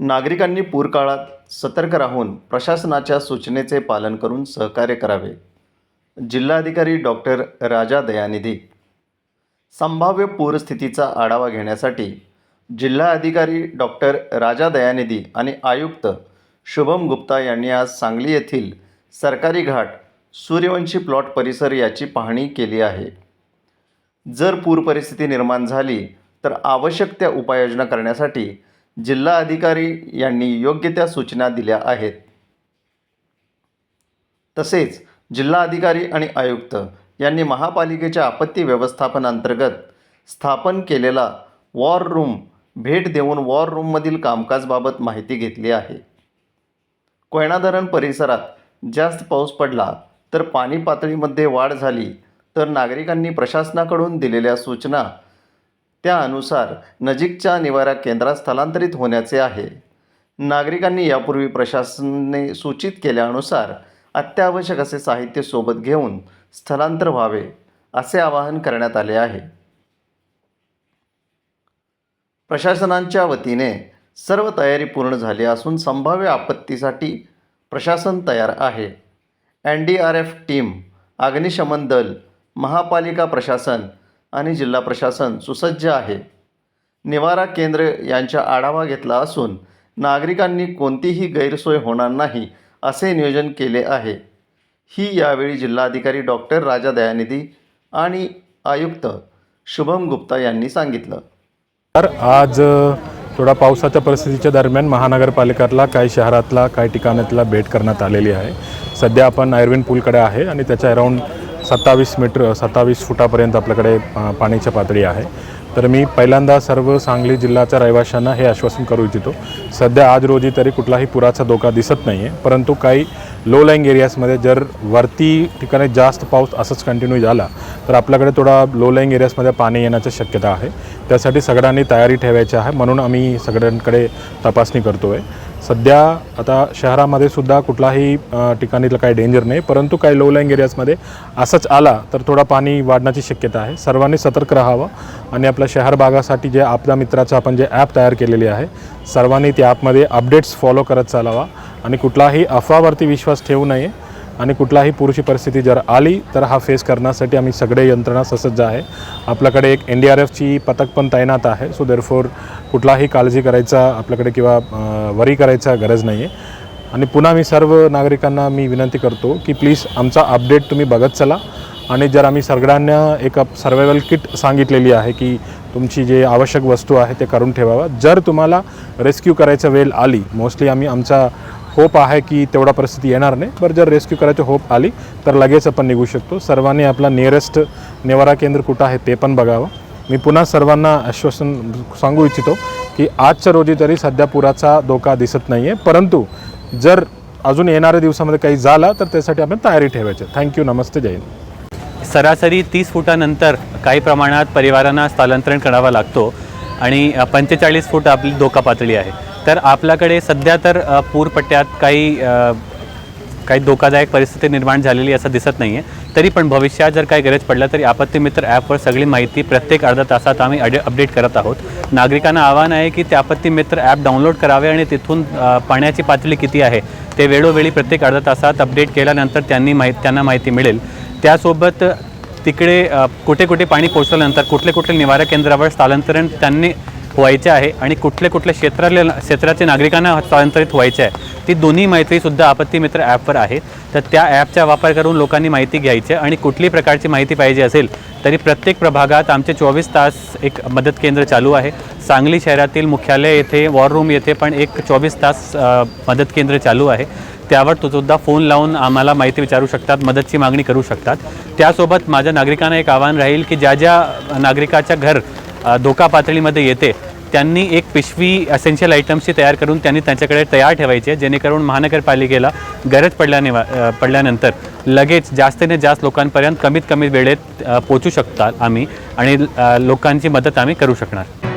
नागरिकांनी पूरकाळात सतर्क राहून प्रशासनाच्या सूचनेचे पालन करून सहकार्य करावे. जिल्हाधिकारी डॉक्टर राजा दयानिधी. संभाव्य पूरस्थितीचा आढावा घेण्यासाठी जिल्हा अधिकारी डॉक्टर राजा दयानिधी आणि आयुक्त शुभम गुप्ता यांनी आज सांगली येथील सरकारी घाट सूर्यवंशी प्लॉट परिसर याची पाहणी केली आहे. जर पूर परिस्थिती निर्माण झाली तर आवश्यक त्या उपाययोजना करण्यासाठी जिल्हा अधिकारी यांनी योग्य त्या सूचना दिल्या आहेत. तसेच जिल्हा अधिकारी आणि आयुक्त यांनी महापालिकेच्या आपत्ती व्यवस्थापनांतर्गत स्थापन केलेला वॉर रूम भेट देऊन वॉर रूममधील कामकाजबाबत माहिती घेतली आहे. कोयना धरण परिसरात जास्त पाऊस पडला तर पाणी पातळीमध्ये वाढ झाली तर नागरिकांनी प्रशासनाकडून दिलेल्या सूचना त्यानुसार नजीकच्या निवारा केंद्रात स्थलांतरित होण्याचे आहे. नागरिकांनी यापूर्वी प्रशासनाने सूचित केल्यानुसार अत्यावश्यक असे साहित्य सोबत घेऊन स्थलांतर व्हावे असे आवाहन करण्यात आले आहे. प्रशासनांच्या वतीने सर्व तयारी पूर्ण झाली असून संभाव्य आपत्तीसाठी प्रशासन तयार आहे. N D R F team अग्निशमन दल महापालिका प्रशासन आणि जिल्हा प्रशासन सुसज्ज आहे. निवारा केंद्र यांचा आढावा घेतला असून नागरिकांनी कोणतीही गैरसोय होणार नाही असे नियोजन केले आहे. ही यावेळी जिल्हाधिकारी डॉक्टर राजा दयानिधी आणि आयुक्त शुभम गुप्ता यांनी सांगितलं. तर आज थोडा पावसाच्या परिस्थितीच्या दरम्यान महानगरपालिकेला काही शहरातला काही ठिकाणातला भेट करण्यात आलेली आहे. सध्या आपण आयर्विन पूलकडे आहे आणि त्याच्या अराऊंड सत्तावीस मीटर सत्तावीस फुटापर्यंत आपल्याकडे पाण्याची पातळी आहे. तर मी पहिल्यांदा सर्व सांगली जिल्ह्याच्या रहिवाशांना हे आश्वासन करू इच्छितो. सध्या आज रोजी तरी कुठलाही पुराचा धोका दिसत नाही आहे परंतु काही लो लाईंग एरियाजमध्ये जर वरती ठिकाणी जास्त पाऊस असंच कंटिन्यू झाला तर आपल्याकडे थोडा लो लाईंग एरियाजमध्ये पाणी येण्याची शक्यता आहे. त्यासाठी सगळ्यांनी तयारी ठेवायची आहे म्हणून आम्ही सगळ्यांकडे तपासणी करतो आहे सध्या आता शहरामध्ये सुद्धा कुठलाही अ, ठिकाणीतलं काही डेंजर नाही परंतु काही लो लाईंग एरियाजमध्ये असंच आला तर थोडा पाणी वाढण्याची शक्यता आहे. सर्वांनी सतर्क राहावं आणि आपल्या शहर भागासाठी जे आपल्या मित्राचं आपण जे ॲप तयार केलेली आहे सर्वांनी त्या ॲपमध्ये अपडेट्स फॉलो करत चालावा आणि कुठलाही अफवावरती विश्वास ठेवू नये. आणि कुठलाही पुरुषी परिस्थिती जर आली तर हा फेस करण्यासाठी आम्ही सगळे यंत्रणा ससज्ज आहे. आपल्याकडे एक एन डी आर एफची पथक पण तैनात आहे सो देरफोर कुठलाही काळजी करायचा आपल्याकडे किंवा वरी करायचा गरज नाही आहे आणि पुन्हा मी सर्व नागरिकांना मी विनंती करतो की प्लीज आमचा अपडेट तुम्ही बघत चला. आणि जर आम्ही सगळ्यांना एक सर्वायवल किट सांगितलेली आहे की तुमची जे आवश्यक वस्तू आहे ते करून ठेवावा. जर तुम्हाला रेस्क्यू करायचा वेळ आली मोस्टली आम्ही आमचा होप आहे की तेवढा परिस्थिती येणार नाही. बरं जर रेस्क्यू करायची होप आली तर लगेच आपण निघू शकतो. सर्वांनी आपला नियरेस्ट निवारा केंद्र कुठं आहे ते पण बघावं. मी पुन्हा सर्वांना आश्वासन सांगू इच्छितो की आजच्या रोजी तरी सध्या पुराचा धोका दिसत नाही आहे परंतु जर अजून येणाऱ्या दिवसामध्ये काही झाला तर त्यासाठी आपण तयारी ठेवायची. थँक्यू नमस्ते. जय हिंद. सरासरी तीस फुटानंतर काही प्रमाणात परिवारांना स्थलांतरण करावा लागतो आणि पंचेचाळीस फूट आपली धोका पातळी आहे. तर आपल्याकडे सध्या तर पूरपट्ट्यात काही काही धोकादायक परिस्थिती निर्माण झालेली असं दिसत नाही आहे तरी पण भविष्यात जर काही गरज पडलं तरी आपत्ती मित्र ॲपवर सगळी माहिती प्रत्येक अर्ध्या तासात आम्ही अडे अपडेट करत आहोत. नागरिकांना आव्हान आहे की ते आपत्ती मित्र ॲप डाउनलोड करावे आणि तिथून पाण्याची पातळी किती आहे ते वेळोवेळी प्रत्येक अर्ध्या तासात अपडेट केल्यानंतर त्यांनी माहिती त्यांना माहिती मिळेल. त्यासोबत तिकडे कुठे कुठे पाणी पोचल्यानंतर कुठले कुठले निवारा केंद्रावर स्थलांतरण त्यांनी व्हायचे आहे आणि कुठले कुठल्या क्षेत्रातले क्षेत्राचे नागरिकांना हस्तांतरित व्हायचे आहे. ती दोन्ही माहितीसुद्धा आपत्ती मित्र ॲपवर आहे. तर त्या ॲपचा वापर करून लोकांनी माहिती घ्यायची आहे आणि कुठली प्रकारची माहिती पाहिजे असेल तरी प्रत्येक प्रभागात आमचे चोवीस तास एक मदत केंद्र चालू आहे. सांगली शहरातील मुख्यालय येथे वॉर रूम येथे पण एक चोवीस तास मदत केंद्र चालू आहे. त्यावर तो सुद्धा फोन लावून आम्हाला माहिती विचारू शकतात मदतची मागणी करू शकतात. त्यासोबत माझ्या नागरिकांना एक आव्हान राहील की ज्या ज्या नागरिकाच्या घर धोका पातळीमध्ये येते. त्यांनी एक पिशवी असेन्शियल आयटम्सची तयार करून त्यांनी त्यांच्याकडे तयार ठेवायची आहे. जेणेकरून महानगरपालिकेला गरज पडल्याने पडल्यानंतर लगेच जास्तीने जास्त लोकांपर्यंत कमीत कमी वेळेत पोचू शकतात आम्ही आणि लोकांची मदत आम्ही करू शकणार.